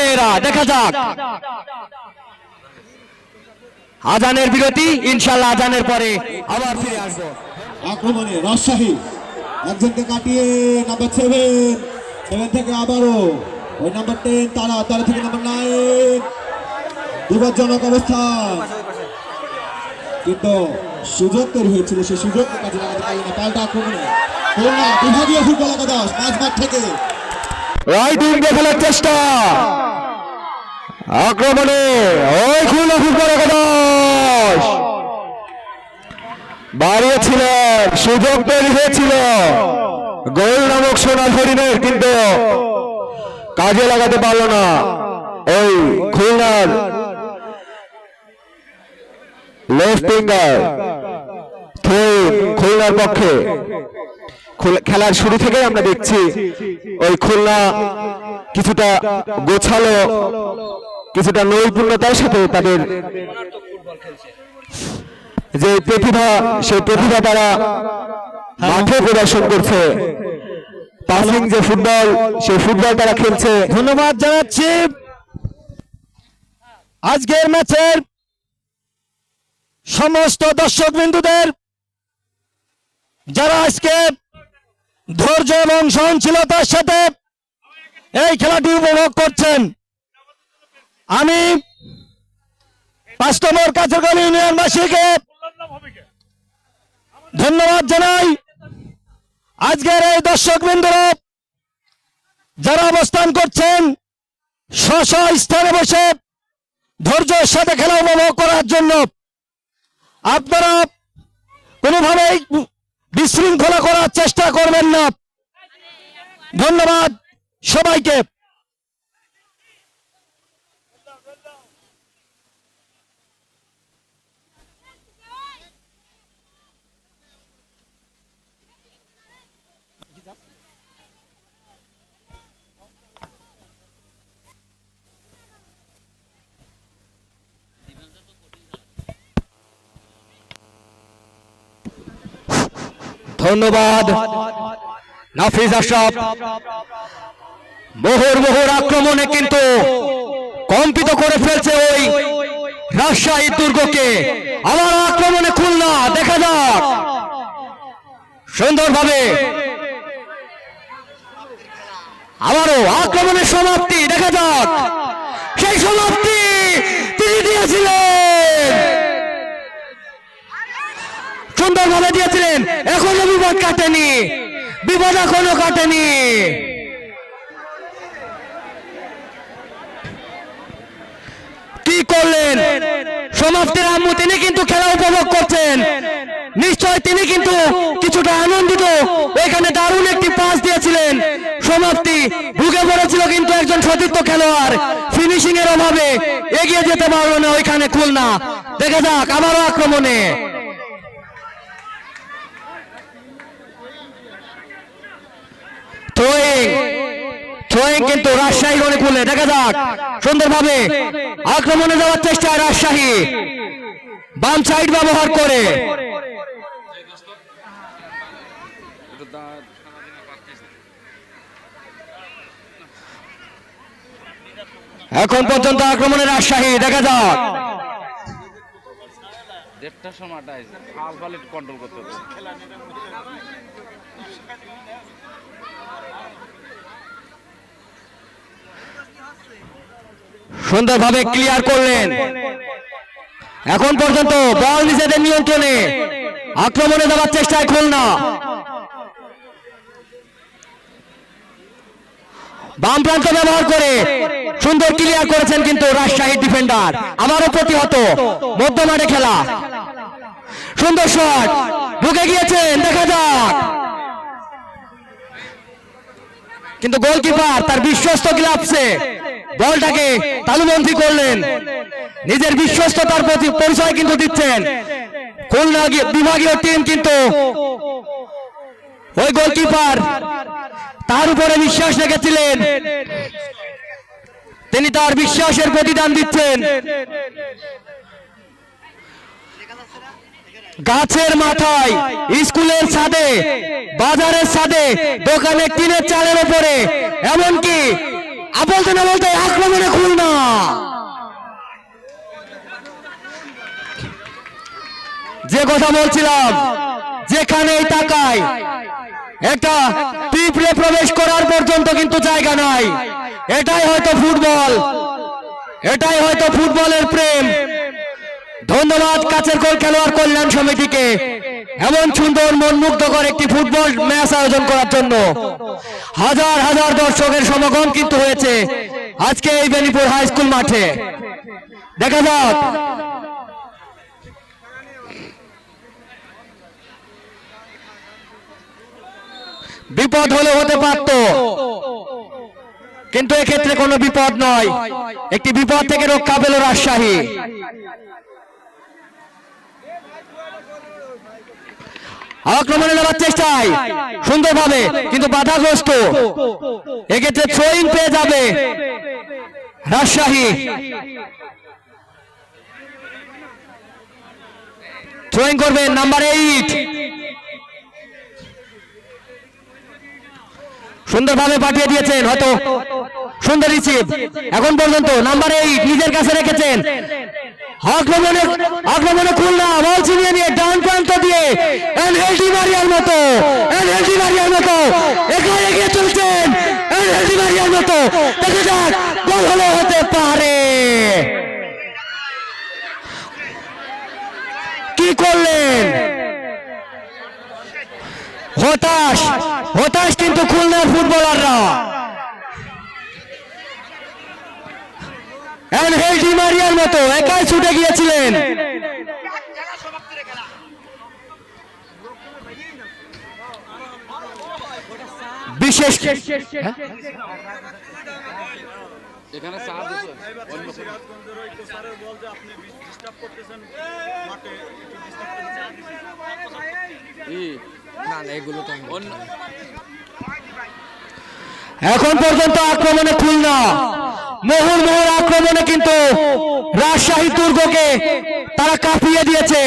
মেয়েরা দেখা যাক। আজানের বিরতি ইনশাল্লাহ আজানের পরে আবার ফিরে আসব। আক্রমণে রাজশাহী একজনকে কাটিয়ে নাম্বার সেভেন সেভেন থেকে আবারও ওই নাম্বার টেন তারা তারা থেকে নাম্বার নাইন বিপজ্জনক অবস্থা। কিন্তু সুযোগ তৈরি হয়েছিল সেই সুযোগ কাজে লাগাতে পারি না। পাল্টা আক্রমণে। বিভাগীয় ফুটবল একাদশ পাঁচ মাঠ থেকে। রাইট উইঙ্গে ফেলার চেষ্টা। আক্রমণে ওই খুলনা ফুটবল একাদশ। বাড়িয়েছিলেন, সুযোগ তৈরি হয়েছিল। গোল নামক সোনার হরিণের কিন্তু কাজে লাগাতে পারল না ওই খুলনার লেফট উইঙ্গার খুলনার পক্ষে। খুল- খেলার শুরু থেকে আমরা দেখছি ওই খুলনা কিছুটা গোছালো। কিছুটা নৈপুণ্যতার সাথে তাদের যে প্রতিভা, সেই প্রতিভা তারা মাঠে প্রদর্শন করছে। পাসিং যে ফুটবল, সেই ফুটবল তারা খেলছে। ধন্যবাদ জানাচ্ছি। আজকের ম্যাচের সমস্ত দর্শক বিন্দুদের যারা আজকে ধৈর্য এবং সহনশীলতার সাথে এই খেলাটি উপভোগ করছেন আমি পাঁচ নম্বর কাছাকাছি ইউনিয়নবাসীকে ধন্যবাদ জানাই। আজকের এই দর্শক যারা অবস্থান করছেন স্ব স্থানে বসে ধৈর্যের সাথে খেলা উপভোগ করার জন্য আপনারা কোনোভাবেই বিশৃঙ্খলা করার চেষ্টা করবেন না। ধন্যবাদ সবাইকে। ধন্যবাদ। নাফিজ আশরাফ, মোহর মোহর আক্রমণে কিন্তু কম্পিত করে ফেলছে ওই রাজশাহী দুর্গকে। আবার আক্রমণে খুলনা, দেখা যাক। সুন্দরভাবে আবারও আক্রমণের সমাপ্তি, দেখা যাক সেই সমাপ্তি তিনি দিয়েছিলেন সুন্দরভাবে এখনও বিপদ কাটেনি। বিপদ এখনও কাটেনি। কি করলেন? সমাপ্তির আম্মু, তিনি কিন্তু খেলা উপভোগ করছেন। নিশ্চয় তিনি কিন্তু কিছুটা আনন্দিত। এখানে দারুণ একটি পাস দিয়েছিলেন। সমাপ্তি ঢুকে পড়েছিল কিন্তু একজন সতীর্থ খেলোয়াড়। ফিনিশিং এর অভাবে এগিয়ে যেতে পারল না ওইখানে খুলনা। দেখা যাক, আবারও আক্রমণে থ্রোয়িং থ্রোয়িং কিন্তু রাজশাহী গড়ে খুলে দেখা যাক। সুন্দরভাবে আক্রমণে যাওয়ার চেষ্টা রাজশাহী। বাম সাইড ব্যবহার করে। এখন পর্যন্ত আক্রমণে রাজশাহী, দেখা যাক। দেড়টার একটু কন্ট্রোল করতে সুন্দরভাবে ক্লিয়ার করলেন। এখন পর্যন্ত বল নিজেদের নিয়ন্ত্রণে। আক্রমণে যাওয়ার চেষ্টায় খুলনা। বাম প্রান্ত ব্যবহার করে সুন্দর ক্লিয়ার করেছেন কিন্তু রাজশাহী ডিফেন্ডার আবারও প্রতিহত, মধ্যমাঠে খেলা। সুন্দর শট ঢুকে গিয়েছেন, দেখা যাক। কিন্তু গোলকিপার তার বিশ্বস্ত গ্লাভসে বলটাকে তালুবন্দী করলেন। নিজের বিশ্বস্ততার প্রতি পরিচয় কিন্তু দিচ্ছেন। খুলনা বিভাগীয় টিম কিন্তু ওই গোলকিপার তার উপরে বিশ্বাস রেখেছিলেন। তিনি তার বিশ্বাসের প্রতিদান দিচ্ছেন। গাছের মাথায়, স্কুলের ছাদে, বাজারের ছাদে, দোকানে টিনের চালের উপরে, এমনকি বলতে না বলতে আক্রমণে খুলনা যে কথা বলছিলাম, যেখানেই তাকায় একটা পিঁপড়ে প্রবেশ করার পর্যন্ত কিন্তু জায়গা নাই। এটাই হয়তো ফুটবল। এটাই হয়তো ফুটবলের প্রেম। ধন্যবাদ কাছের গোল খেলোয়াড় কল্যাণ সমিতিকে। এমন সুন্দর মন মুগ্ধকর একটি ফুটবল ম্যাচ আয়োজন করার জন্য হাজার হাজার দর্শকের সমাগম কিন্তু হয়েছে আজকে এই বেনিপুর হাই স্কুল মাঠে। দেখা যাক। বিপদ হলে হতে পারত। কিন্তু এক্ষেত্রে কোনো বিপদ নয়। একটি বিপদ থেকে রক্ষা পেল রাজশাহী। আক্রমণে নেওয়ার চেষ্টায়। সুন্দরভাবে, কিন্তু বাধাগ্রস্ত। এক্ষেত্রে থ্রোইং পেয়ে যাবে রাজশাহী। থ্রোইং করবে নাম্বার এইট। সুন্দরভাবে পাঠিয়ে দিয়েছেন, হয়তো সুন্দর রিসিভ। এখন পর্যন্ত নাম্বার এইট নিজের কাছে রেখেছেন। আক্রমণে আক্রমণে খুলনা, বল ছিনিয়ে নিয়ে, ডান প্রান্ত দিয়ে। এনএলডি মারিয়ার মতো এনএলডি মারিয়ার মতো। একা এগিয়ে চলছেন এনএলডি মারিয়ার মতো। দেখা যাক, গোল হলে হতে পারে। কি করলেন? হতাশ হতাশ কিন্তু খুলনার ফুটবলাররা। অ্যানহেল ডি মারিয়ার মতো একাই ছুটে গিয়েছিলেন বিশেষ? এখানে চা দিছে অন্য ই না না এগুলো তো এখন পর্যন্ত আক্রমণে খুলনা মোহন মোহর আক্রমণে কিন্তু রাজশাহী দুর্গকে তারা কাঁপিয়ে দিয়েছে।